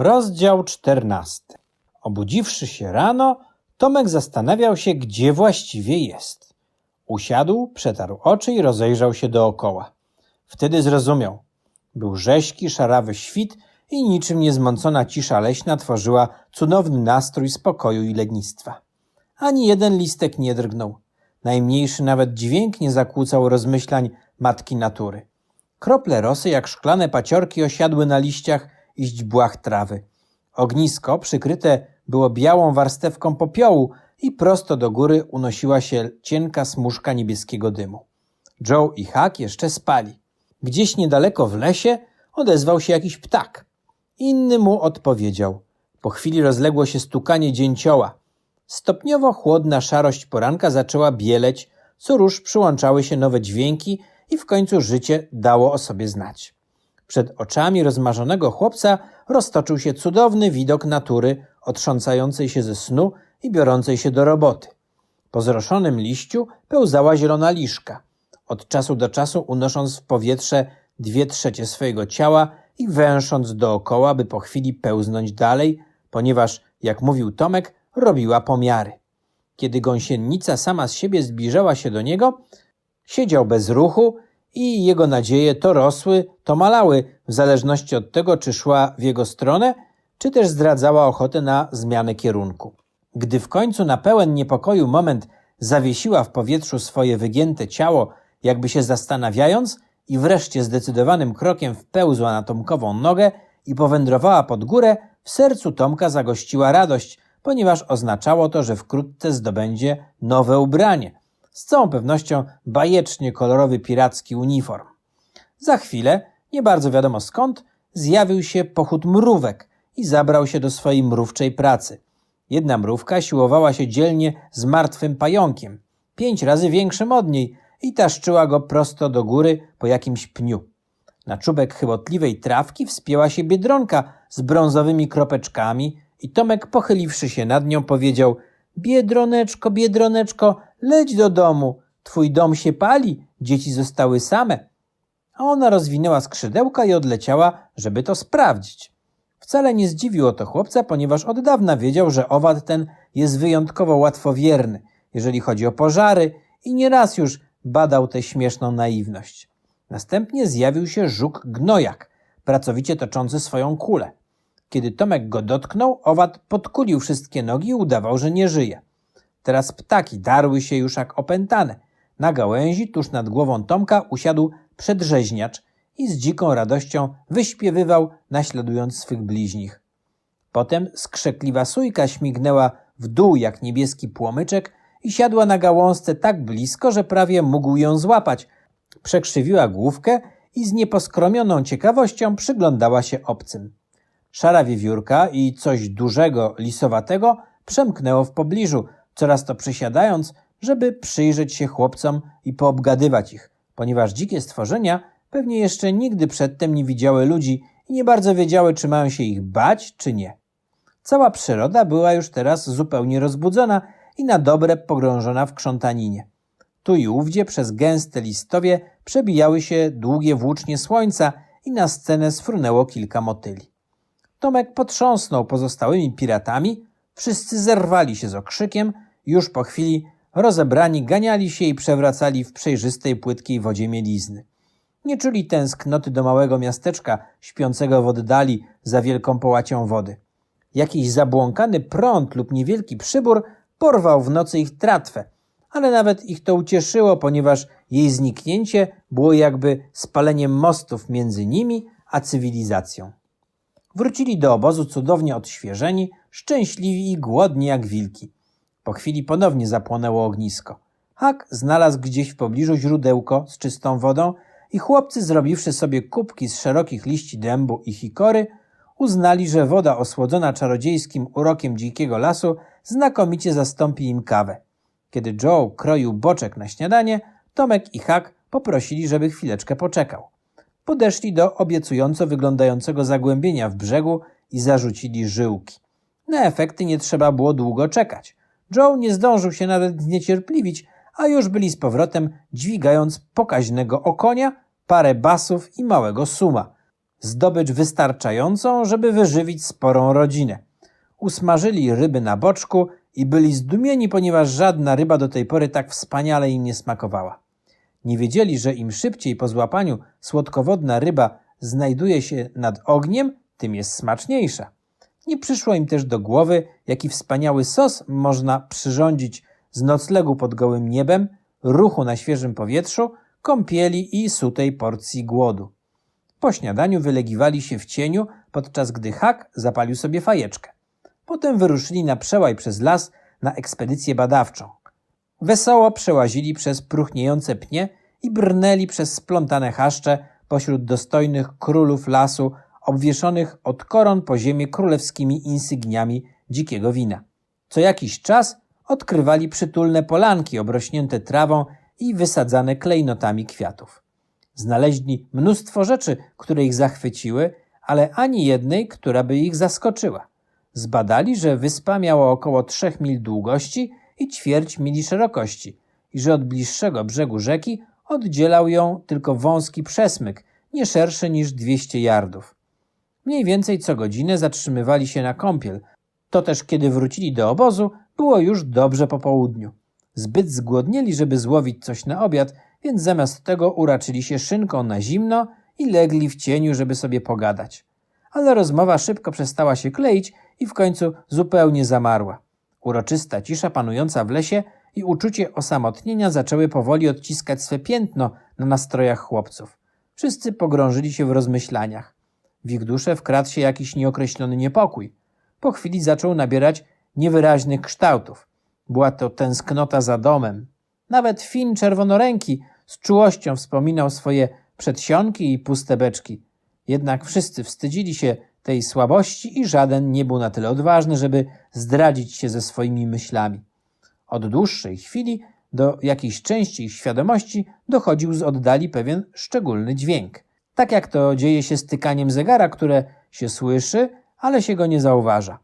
Rozdział czternasty. Obudziwszy się rano, Tomek zastanawiał się, gdzie właściwie jest. Usiadł, przetarł oczy i rozejrzał się dookoła. Wtedy zrozumiał. Był rześki, szarawy świt i niczym niezmącona cisza leśna tworzyła cudowny nastrój spokoju i lenistwa. Ani jeden listek nie drgnął. Najmniejszy nawet dźwięk nie zakłócał rozmyślań matki natury. Krople rosy jak szklane paciorki osiadły na liściach i źdźbłach trawy. Ognisko przykryte było białą warstewką popiołu i prosto do góry unosiła się cienka smużka niebieskiego dymu. Joe i Huck jeszcze spali. Gdzieś niedaleko w lesie odezwał się jakiś ptak. Inny mu odpowiedział. Po chwili rozległo się stukanie dzięcioła. Stopniowo chłodna szarość poranka zaczęła bieleć, co róż przyłączały się nowe dźwięki i w końcu życie dało o sobie znać. Przed oczami rozmarzonego chłopca roztoczył się cudowny widok natury, otrząsającej się ze snu i biorącej się do roboty. Po zroszonym liściu pełzała zielona liszka, od czasu do czasu unosząc w powietrze dwie trzecie swojego ciała i węsząc dookoła, by po chwili pełznąć dalej, ponieważ, jak mówił Tomek, robiła pomiary. Kiedy gąsienica sama z siebie zbliżała się do niego, siedział bez ruchu i jego nadzieje to rosły, to malały, w zależności od tego, czy szła w jego stronę, czy też zdradzała ochotę na zmianę kierunku. Gdy w końcu na pełen niepokoju moment zawiesiła w powietrzu swoje wygięte ciało, jakby się zastanawiając, i wreszcie zdecydowanym krokiem wpełzła na Tomkową nogę i powędrowała pod górę, w sercu Tomka zagościła radość, ponieważ oznaczało to, że wkrótce zdobędzie nowe ubranie. Z całą pewnością bajecznie kolorowy piracki uniform. Za chwilę, nie bardzo wiadomo skąd, zjawił się pochód mrówek i zabrał się do swojej mrówczej pracy. Jedna mrówka siłowała się dzielnie z martwym pająkiem, pięć razy większym od niej, i taszczyła go prosto do góry po jakimś pniu. Na czubek chybotliwej trawki wspięła się biedronka z brązowymi kropeczkami i Tomek, pochyliwszy się nad nią, powiedział Biedroneczko, biedroneczko, leć do domu. Twój dom się pali, dzieci zostały same. A ona rozwinęła skrzydełka i odleciała, żeby to sprawdzić. Wcale nie zdziwiło to chłopca, ponieważ od dawna wiedział, że owad ten jest wyjątkowo łatwowierny, jeżeli chodzi o pożary i nieraz już badał tę śmieszną naiwność. Następnie zjawił się żuk gnojak, pracowicie toczący swoją kulę. Kiedy Tomek go dotknął, owad podkulił wszystkie nogi i udawał, że nie żyje. Teraz ptaki darły się już jak opętane. Na gałęzi tuż nad głową Tomka usiadł przedrzeźniacz i z dziką radością wyśpiewywał, naśladując swych bliźnich. Potem skrzekliwa sójka śmignęła w dół jak niebieski płomyczek i siadła na gałązce tak blisko, że prawie mógł ją złapać. Przekrzywiła główkę i z nieposkromioną ciekawością przyglądała się obcym. Szara wiewiórka i coś dużego, lisowatego przemknęło w pobliżu, coraz to przysiadając, żeby przyjrzeć się chłopcom i poobgadywać ich, ponieważ dzikie stworzenia pewnie jeszcze nigdy przedtem nie widziały ludzi i nie bardzo wiedziały, czy mają się ich bać, czy nie. Cała przyroda była już teraz zupełnie rozbudzona i na dobre pogrążona w krzątaninie. Tu i ówdzie przez gęste listowie przebijały się długie włócznie słońca i na scenę sfrunęło kilka motyli. Tomek potrząsnął pozostałymi piratami, wszyscy zerwali się z okrzykiem, już po chwili rozebrani ganiali się i przewracali w przejrzystej, płytkiej wodzie mielizny. Nie czuli tęsknoty do małego miasteczka śpiącego w oddali za wielką połacią wody. Jakiś zabłąkany prąd lub niewielki przybór porwał w nocy ich tratwę, ale nawet ich to ucieszyło, ponieważ jej zniknięcie było jakby spaleniem mostów między nimi a cywilizacją. Wrócili do obozu cudownie odświeżeni, szczęśliwi i głodni jak wilki. Po chwili ponownie zapłonęło ognisko. Hak znalazł gdzieś w pobliżu źródełko z czystą wodą i chłopcy, zrobiwszy sobie kubki z szerokich liści dębu i hikory, uznali, że woda osłodzona czarodziejskim urokiem dzikiego lasu znakomicie zastąpi im kawę. Kiedy Joe kroił boczek na śniadanie, Tomek i Hak poprosili, żeby chwileczkę poczekał. Podeszli do obiecująco wyglądającego zagłębienia w brzegu i zarzucili żyłki. Na efekty nie trzeba było długo czekać. Joe nie zdążył się nawet zniecierpliwić, a już byli z powrotem, dźwigając pokaźnego okonia, parę basów i małego suma. zdobycz wystarczającą, żeby wyżywić sporą rodzinę. Usmażyli ryby na boczku i byli zdumieni, ponieważ żadna ryba do tej pory tak wspaniale im nie smakowała. Nie wiedzieli, że im szybciej po złapaniu słodkowodna ryba znajduje się nad ogniem, tym jest smaczniejsza. Nie przyszło im też do głowy, jaki wspaniały sos można przyrządzić z noclegu pod gołym niebem, ruchu na świeżym powietrzu, kąpieli i sutej porcji głodu. Po śniadaniu wylegiwali się w cieniu, podczas gdy Hak zapalił sobie fajeczkę. Potem wyruszyli na przełaj przez las na ekspedycję badawczą. Wesoło przełazili przez próchniejące pnie i brnęli przez splątane chaszcze pośród dostojnych królów lasu, obwieszonych od koron po ziemię królewskimi insygniami dzikiego wina. Co jakiś czas odkrywali przytulne polanki obrośnięte trawą i wysadzane klejnotami kwiatów. Znaleźli mnóstwo rzeczy, które ich zachwyciły, ale ani jednej, która by ich zaskoczyła. Zbadali, że wyspa miała około trzech mil długości i ćwierć mili szerokości i że od bliższego brzegu rzeki oddzielał ją tylko wąski przesmyk, nie szerszy niż 200 yardów. Mniej więcej co godzinę zatrzymywali się na kąpiel. To też kiedy wrócili do obozu, było już dobrze po południu. Zbyt zgłodnieli, żeby złowić coś na obiad, więc zamiast tego uraczyli się szynką na zimno i legli w cieniu, żeby sobie pogadać. Ale rozmowa szybko przestała się kleić i w końcu zupełnie zamarła. Uroczysta cisza panująca w lesie i uczucie osamotnienia zaczęły powoli odciskać swe piętno na nastrojach chłopców. Wszyscy pogrążyli się w rozmyślaniach. W ich duszę wkradł się jakiś nieokreślony niepokój. Po chwili zaczął nabierać niewyraźnych kształtów. Była to tęsknota za domem. Nawet Fin czerwonoręki z czułością wspominał swoje przedsionki i puste beczki. Jednak wszyscy wstydzili się tej słabości i żaden nie był na tyle odważny, żeby zdradzić się ze swoimi myślami. Od dłuższej chwili do jakiejś części ich świadomości dochodził z oddali pewien szczególny dźwięk. Tak jak to dzieje się z tykaniem zegara, które się słyszy, ale się go nie zauważa.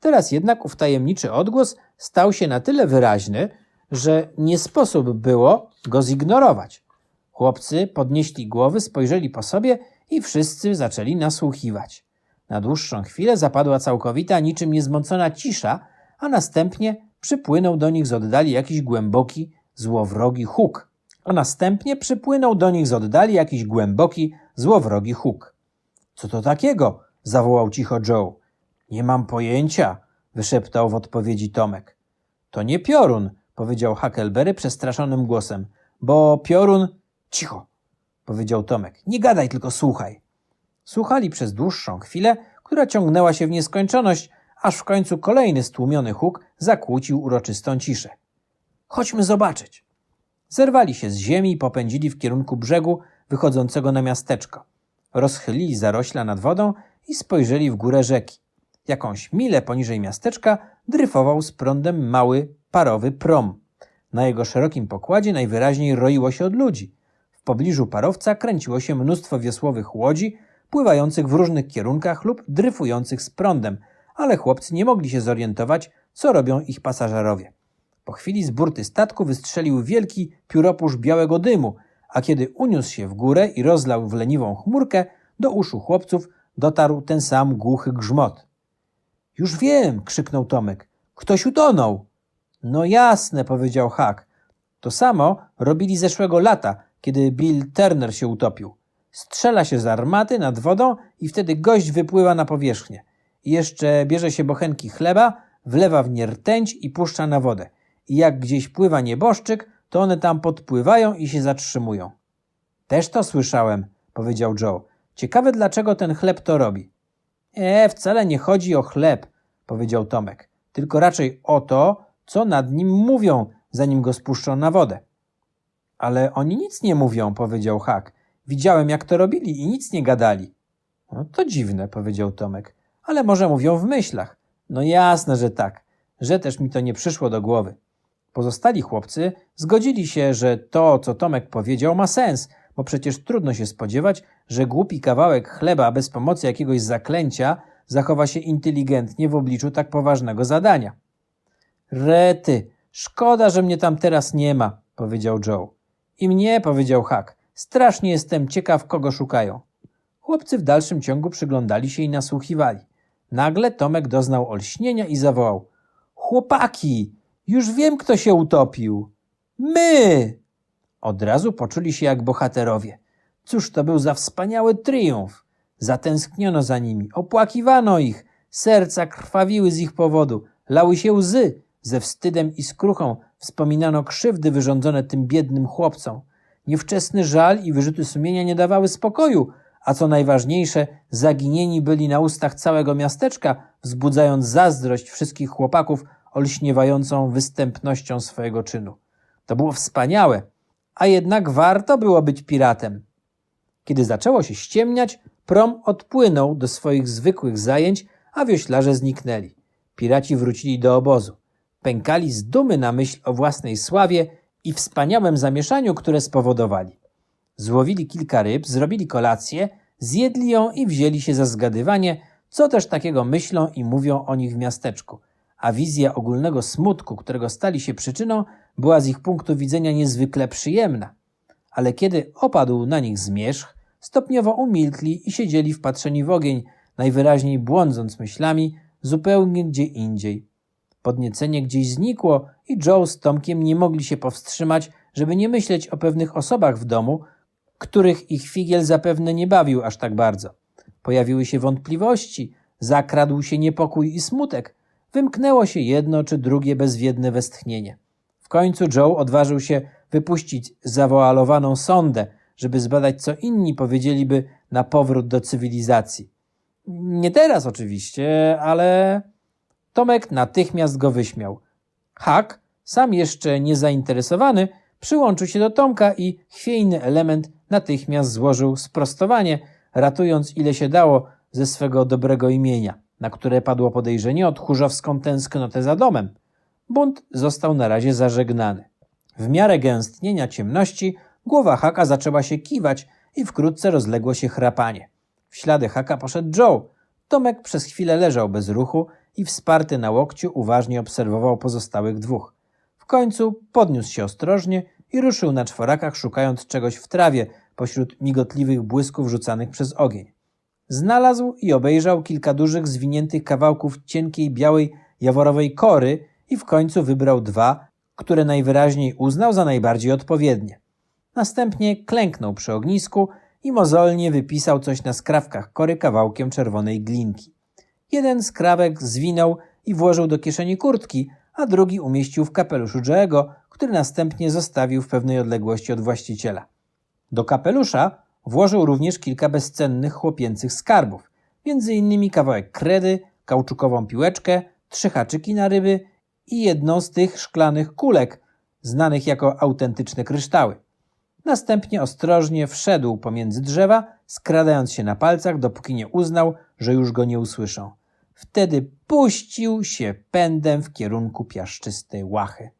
Teraz jednak ów tajemniczy odgłos stał się na tyle wyraźny, że nie sposób było go zignorować. Chłopcy podnieśli głowy, spojrzeli po sobie i wszyscy zaczęli nasłuchiwać. Na dłuższą chwilę zapadła całkowita, niczym niezmącona cisza, a następnie przypłynął do nich z oddali jakiś głęboki, złowrogi huk. A następnie przypłynął do nich z oddali jakiś głęboki, złowrogi huk. Co to takiego? zawołał cicho Joe. Nie mam pojęcia, wyszeptał w odpowiedzi Tomek. To nie piorun, powiedział Huckleberry przestraszonym głosem, bo piorun. Cicho, powiedział Tomek. Nie gadaj, tylko słuchaj. Słuchali przez dłuższą chwilę, która ciągnęła się w nieskończoność, aż w końcu kolejny stłumiony huk zakłócił uroczystą ciszę. Chodźmy zobaczyć. Zerwali się z ziemi i popędzili w kierunku brzegu wychodzącego na miasteczko. Rozchylili zarośla nad wodą i spojrzeli w górę rzeki. Jakąś milę poniżej miasteczka dryfował z prądem mały, parowy prom. Na jego szerokim pokładzie najwyraźniej roiło się od ludzi. W pobliżu parowca kręciło się mnóstwo wiosłowych łodzi, pływających w różnych kierunkach lub dryfujących z prądem, ale chłopcy nie mogli się zorientować, co robią ich pasażerowie. Po chwili z burty statku wystrzelił wielki pióropusz białego dymu, a kiedy uniósł się w górę i rozlał w leniwą chmurkę, do uszu chłopców dotarł ten sam głuchy grzmot. Już wiem, krzyknął Tomek. Ktoś utonął. No jasne, powiedział Hak. To samo robili zeszłego lata, kiedy Bill Turner się utopił. Strzela się z armaty nad wodą i wtedy gość wypływa na powierzchnię. I jeszcze bierze się bochenki chleba, wlewa w nie rtęć i puszcza na wodę. I jak gdzieś pływa nieboszczyk, to one tam podpływają i się zatrzymują. Też to słyszałem, powiedział Joe. Ciekawe, dlaczego ten chleb to robi. E, wcale nie chodzi o chleb, powiedział Tomek, tylko raczej o to, co nad nim mówią, zanim go spuszczą na wodę. Ale oni nic nie mówią, powiedział Hak. Widziałem, jak to robili i nic nie gadali. No to dziwne, powiedział Tomek, ale może mówią w myślach. No jasne, że tak, że też mi to nie przyszło do głowy. Pozostali chłopcy zgodzili się, że to, co Tomek powiedział, ma sens, bo przecież trudno się spodziewać, że głupi kawałek chleba bez pomocy jakiegoś zaklęcia zachowa się inteligentnie w obliczu tak poważnego zadania. Rety, szkoda, że mnie tam teraz nie ma, powiedział Joe. I mnie, powiedział Huck. Strasznie jestem ciekaw, kogo szukają. Chłopcy w dalszym ciągu przyglądali się i nasłuchiwali. Nagle Tomek doznał olśnienia i zawołał: Chłopaki, już wiem, kto się utopił. My! Od razu poczuli się jak bohaterowie. Cóż to był za wspaniały triumf! Zatęskniono za nimi, opłakiwano ich, serca krwawiły z ich powodu, lały się łzy, ze wstydem i skruchą wspominano krzywdy wyrządzone tym biednym chłopcom. Niewczesny żal i wyrzuty sumienia nie dawały spokoju, a co najważniejsze, zaginieni byli na ustach całego miasteczka, wzbudzając zazdrość wszystkich chłopaków olśniewającą występnością swojego czynu. To było wspaniałe, a jednak warto było być piratem. Kiedy zaczęło się ściemniać, prom odpłynął do swoich zwykłych zajęć, a wioślarze zniknęli. Piraci wrócili do obozu. Pękali z dumy na myśl o własnej sławie i wspaniałym zamieszaniu, które spowodowali. Złowili kilka ryb, zrobili kolację, zjedli ją i wzięli się za zgadywanie, co też takiego myślą i mówią o nich w miasteczku. A wizja ogólnego smutku, którego stali się przyczyną, była z ich punktu widzenia niezwykle przyjemna. Ale kiedy opadł na nich zmierzch, stopniowo umilkli i siedzieli wpatrzeni w ogień, najwyraźniej błądząc myślami zupełnie gdzie indziej. Podniecenie gdzieś znikło i Joe z Tomkiem nie mogli się powstrzymać, żeby nie myśleć o pewnych osobach w domu, których ich figiel zapewne nie bawił aż tak bardzo. Pojawiły się wątpliwości, zakradł się niepokój i smutek, wymknęło się jedno czy drugie bezwiedne westchnienie. W końcu Joe odważył się wypuścić zawoalowaną sondę, żeby zbadać, co inni powiedzieliby na powrót do cywilizacji. Nie teraz oczywiście, ale Tomek natychmiast go wyśmiał. Hak, sam jeszcze niezainteresowany, przyłączył się do Tomka i chwiejny element natychmiast złożył sprostowanie, ratując ile się dało ze swego dobrego imienia, na które padło podejrzenie o tchórzowską tęsknotę za domem. Bunt został na razie zażegnany. W miarę gęstnienia ciemności głowa Haka zaczęła się kiwać i wkrótce rozległo się chrapanie. W ślady Haka poszedł Joe. Tomek przez chwilę leżał bez ruchu i wsparty na łokciu uważnie obserwował pozostałych dwóch. W końcu podniósł się ostrożnie i ruszył na czworakach, szukając czegoś w trawie pośród migotliwych błysków rzucanych przez ogień. Znalazł i obejrzał kilka dużych, zwiniętych kawałków cienkiej, białej, jaworowej kory i w końcu wybrał dwa, które najwyraźniej uznał za najbardziej odpowiednie. Następnie klęknął przy ognisku i mozolnie wypisał coś na skrawkach kory kawałkiem czerwonej glinki. Jeden skrawek zwinął i włożył do kieszeni kurtki, a drugi umieścił w kapeluszu Joe'ego, który następnie zostawił w pewnej odległości od właściciela. Do kapelusza włożył również kilka bezcennych chłopięcych skarbów, innymi kawałek kredy, kauczukową piłeczkę, trzy haczyki na ryby i jedną z tych szklanych kulek, znanych jako autentyczne kryształy. Następnie ostrożnie wszedł pomiędzy drzewa, skradając się na palcach, dopóki nie uznał, że już go nie usłyszą. Wtedy puścił się pędem w kierunku piaszczystej łachy.